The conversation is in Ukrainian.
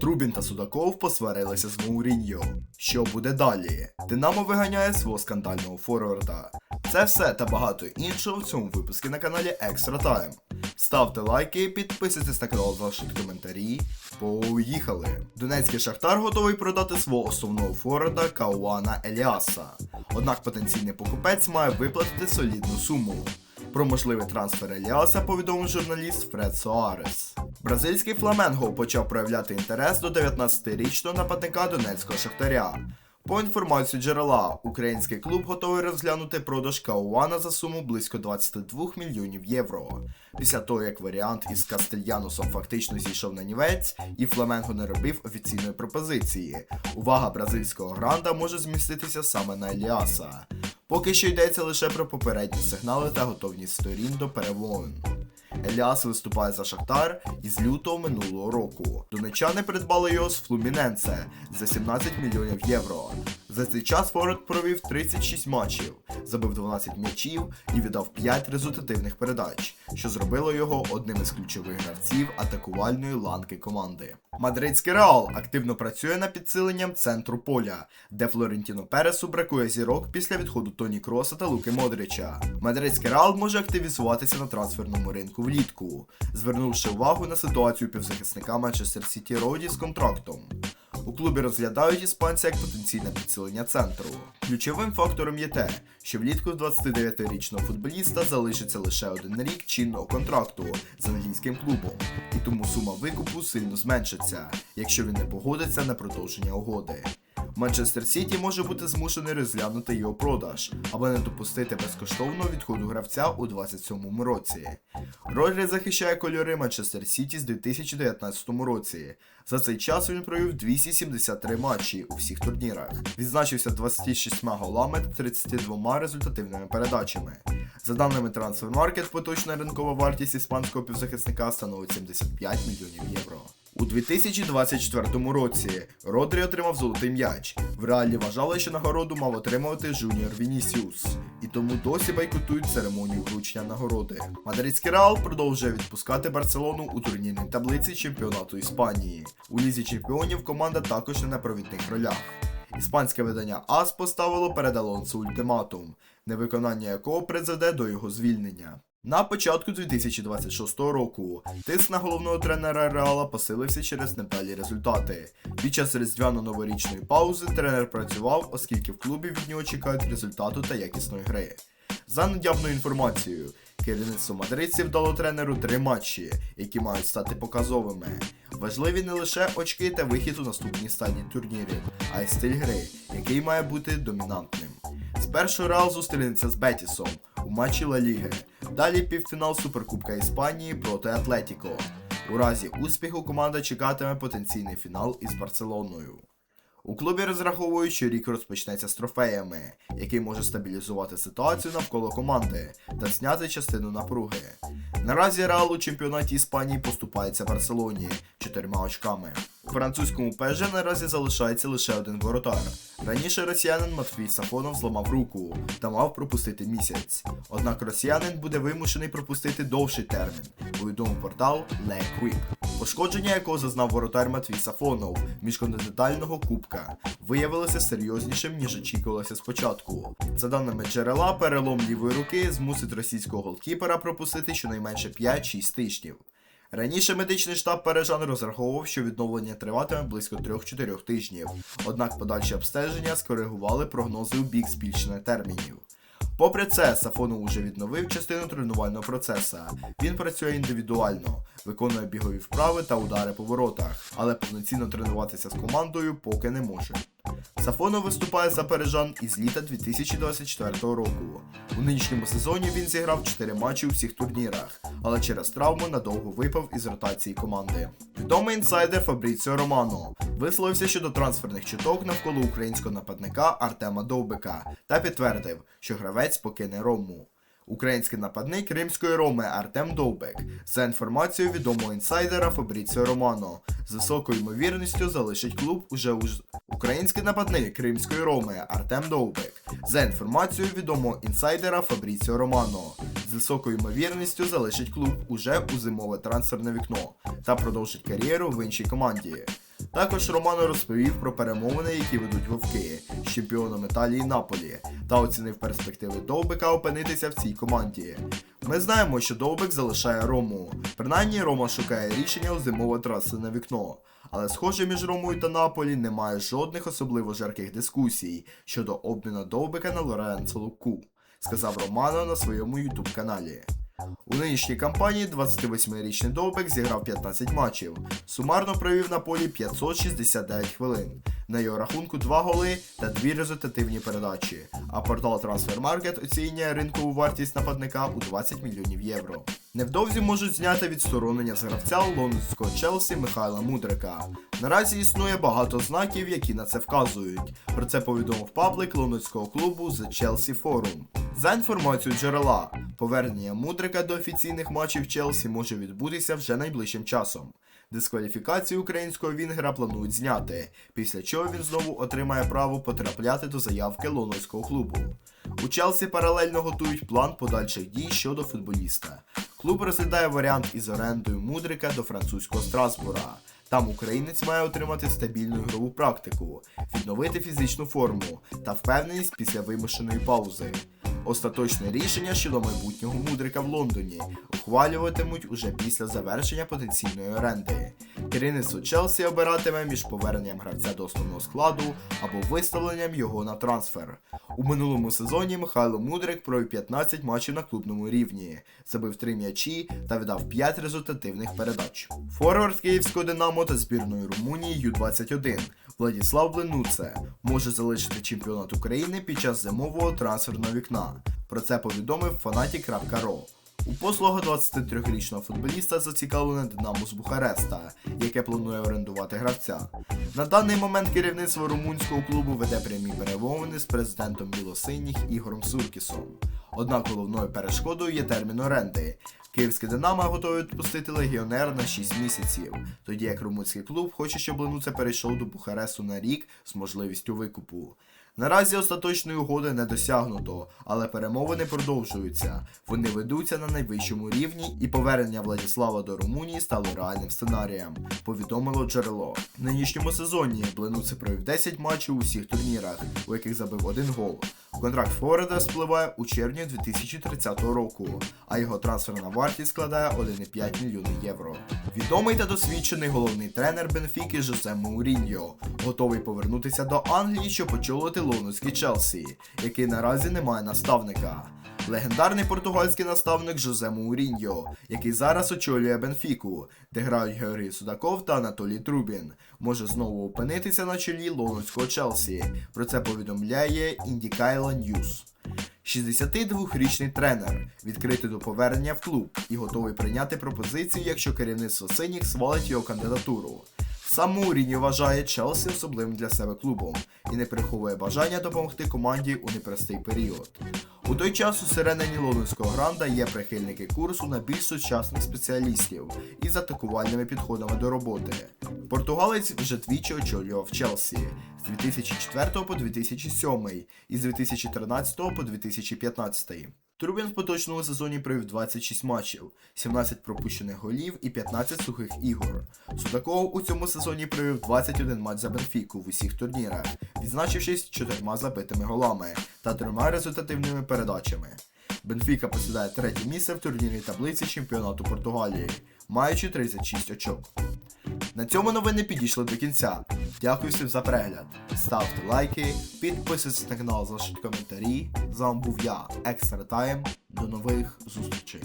Трубін та Судаков посварилися з Мауріньо. Що буде далі? Динамо виганяє свого скандального форварда. Це все та багато іншого в цьому випуску на каналі Extra Time. Ставте лайки, підписуйтесь на канал, залишіть коментарі. Поїхали! Донецький Шахтар готовий продати свого основного форварда Кауана Еліаса. Однак потенційний покупець має виплатити солідну суму. Про можливий трансфер Еліаса повідомив журналіст Фред Соарес. Бразильський Фламенго почав проявляти інтерес до 19-річного нападника донецького шахтаря. По інформації джерела, український клуб готовий розглянути продаж Кауана за суму близько 22 мільйонів євро. Після того, як варіант із Кастельянусом фактично зійшов на нівець, і Фламенго не робив офіційної пропозиції. Увага бразильського гранда може зміститися саме на Еліаса. Поки що йдеться лише про попередні сигнали та готовність сторін до перемовин. Еліас виступає за Шахтар із лютого минулого року. Донечани придбали його з Флуміненце за 17 мільйонів євро. За цей час Форвард провів 36 матчів, забив 12 м'ячів і віддав 5 результативних передач, що зробило його одним із ключових гравців атакувальної ланки команди. Мадридський Реал активно працює над підсиленням центру поля, де Флорентіно Пересу бракує зірок після відходу Тоні Кроса та Луки Модрича. Мадридський Реал може активізуватися на трансферному ринку влітку, звернувши увагу на ситуацію півзахисника Манчестер Сіті Роді з контрактом. У клубі розглядають іспанця як потенційне підсилення центру. Ключовим фактором є те, що влітку 29-річного футболіста залишиться лише один рік чинного контракту з англійським клубом, і тому сума викупу сильно зменшиться, якщо він не погодиться на продовження угоди. Манчестер Сіті може бути змушений розглянути його продаж, або не допустити безкоштовного відходу гравця у 27-му році. Родрі захищає кольори Манчестер Сіті з 2019 році. За цей час він провів 273 матчі у всіх турнірах. Відзначився 26 голами та 32 результативними передачами. За даними Transfermarkt, поточна ринкова вартість іспанського півзахисника становить 75 мільйонів євро. У 2024 році Родрі отримав золотий м'яч. В реалі вважали, що нагороду мав отримувати Жуніор Вінісіус, і тому досі байкотують церемонію вручення нагороди. Мадридський Реал продовжує відпускати Барселону у турнірній таблиці чемпіонату Іспанії. У лізі чемпіонів команда також не на провідних ролях. Іспанське видання АС поставило перед Алонсо ультиматум, невиконання якого призведе до його звільнення. На початку 2026 року тиск на головного тренера Реала посилився через невдалі результати. Під час різдвяно-новорічної паузи тренер працював, оскільки в клубі від нього чекають результату та якісної гри. За наявною інформацією, керівництво мадридців дало тренеру три матчі, які мають стати показовими. Важливі не лише очки та вихід у наступній стадії турнірів, а й стиль гри, який має бути домінантним. Спершу Реал зустрінеться з Бетісом у матчі Ла Ліги. Далі півфінал Суперкубка Іспанії проти Атлетіко. У разі успіху команда чекатиме потенційний фінал із Барселоною. У клубі розраховують, що рік розпочнеться з трофеями, який може стабілізувати ситуацію навколо команди та зняти частину напруги. Наразі Реал у чемпіонаті Іспанії поступається Барселоні чотирма очками. Французькому ПЖ наразі залишається лише один воротар. Раніше росіянин Матвій Сафонов зламав руку та мав пропустити місяць. Однак росіянин буде вимушений пропустити довший термін, повідомив портал Le Quick. Пошкодження, якого зазнав воротар Матвій Сафонов міжконтинентального кубка, виявилося серйознішим, ніж очікувалося спочатку. За даними джерела, перелом лівої руки змусить російського голкіпера пропустити щонайменше 5-6 тижнів. Раніше медичний штаб Парижан розраховував, що відновлення триватиме близько 3-4 тижнів, однак подальші обстеження скоригували прогнози у бік збільшення термінів. Попри це, Сафонов уже відновив частину тренувального процесу. Він працює індивідуально, виконує бігові вправи та удари по воротах, але повноцінно тренуватися з командою поки не може. Сафонов виступає за Парижан із літа 2024 року. У нинішньому сезоні він зіграв 4 матчі у всіх турнірах, але через травму надовго випав із ротації команди. Відомий інсайдер Фабріціо Романо висловився щодо трансферних чуток навколо українського нападника Артема Довбика та підтвердив, що гравець покине Рому. Український нападник Римської Роми Артем Довбек, за інформацією відомого інсайдера Фабріціо Романо, з високою ймовірністю залишить клуб уже у Український нападник Римської Роми Артем Довбек, за інформацією відомого інсайдера Фабріціо Романо, з високою ймовірністю залишить клуб уже у зимове трансферне вікно та продовжить кар'єру в іншій команді. Також Романо розповів про перемовини, які ведуть вовки з чемпіоном Італії Наполі, та оцінив перспективи Довбика опинитися в цій команді. Ми знаємо, що Довбик залишає Рому. Принаймні Рома шукає рішення у зимової траси на вікно. Але схоже, між Ромою та Наполі немає жодних особливо жарких дискусій щодо обміну Довбика на Лоренцо Луку, сказав Романо на своєму ютуб каналі. У нинішній кампанії 28-річний Довбек зіграв 15 матчів, сумарно провів на полі 569 хвилин. На його рахунку 2 голи та 2 результативні передачі. А портал Transfermarkt оцінює ринкову вартість нападника у 20 мільйонів євро. Невдовзі можуть зняти відсторонення з гравця лондонського Челсі Михайла Мудрика. Наразі існує багато знаків, які на це вказують. Про це повідомив паблик лондонського клубу The Chelsea Forum. За інформацією джерела, повернення Мудрика до офіційних матчів Челсі може відбутися вже найближчим часом. Дискваліфікацію українського вінгера планують зняти, після чого він знову отримає право потрапляти до заявки лондонського клубу. У Челсі паралельно готують план подальших дій щодо футболіста. Клуб розглядає варіант із орендою Мудрика до французького Страсбура. Там українець має отримати стабільну ігрову практику, відновити фізичну форму та впевненість після вимушеної паузи. Остаточне рішення щодо майбутнього мудрика в Лондоні ухвалюватимуть уже після завершення потенційної оренди. Керівництво Челсі обиратиме між поверненням гравця до основного складу або виставленням його на трансфер. У минулому сезоні Михайло Мудрик провів 15 матчів на клубному рівні, забив 3 м'ячі та віддав 5 результативних передач. Форвард Київського Динамо та збірної Румунії Ю-21 Владіслав Бленуце може залишити чемпіонат України під час зимового трансферного вікна. Про це повідомив Fanatic.ro. У послугах 23-річного футболіста зацікавлене Динамо з Бухареста, яке планує орендувати гравця. На даний момент керівництво румунського клубу веде прямі перемовини з президентом білосиніх Ігорем Суркісом. Однак головною перешкодою є термін оренди. Київське Динамо готове відпустити легіонера на 6 місяців, тоді як румунський клуб хоче, щоб Ленуце перейшов до Бухаресту на рік з можливістю викупу. Наразі остаточної угоди не досягнуто, але перемовини продовжуються. Вони ведуться на найвищому рівні, і повернення Владіслава до Румунії стало реальним сценарієм, повідомило джерело. В нинішньому сезоні Бленуце провів 10 матчів у всіх турнірах, у яких забив один гол. Контракт Фореда спливає у червні 2030 року, а його трансферна вартість складає 1,5 мільйони євро. Відомий та досвідчений головний тренер Бенфіки Жосе Мауріньо готовий повернутися до Англії, щоб очолити лондонський Челсі, який наразі не має наставника. Легендарний португальський наставник Жозе Мауріньо, який зараз очолює Бенфіку, де грають Георгій Судаков та Анатолій Трубін, може знову опинитися на чолі лондонського Челсі. Про це повідомляє Індікайла Ньюс. 62-річний тренер відкритий до повернення в клуб і готовий прийняти пропозицію, якщо керівництво синіх свалить його кандидатуру. Сам Мауріньо вважає Челсі особливим для себе клубом і не приховує бажання допомогти команді у непростий період. У той час у сиренені лондонського гранда є прихильники курсу на більш сучасних спеціалістів із атакувальними підходами до роботи. Португалець вже двічі очолював Челсі з 2004 по 2007 і з 2013 по 2015. Трубін в поточному сезоні провів 26 матчів, 17 пропущених голів і 15 сухих ігор. Судаков у цьому сезоні провів 21 матч за Бенфіку в усіх турнірах, відзначившись чотирма забитими голами та трьома результативними передачами. Бенфіка посідає третє місце в турнірній таблиці чемпіонату Португалії, маючи 36 очок. На цьому новини підійшли до кінця. Дякую всім за перегляд. Ставте лайки, підписуйтесь на канал, залишіть коментарі. З вами був я, Екстра Тайм. До нових зустрічей.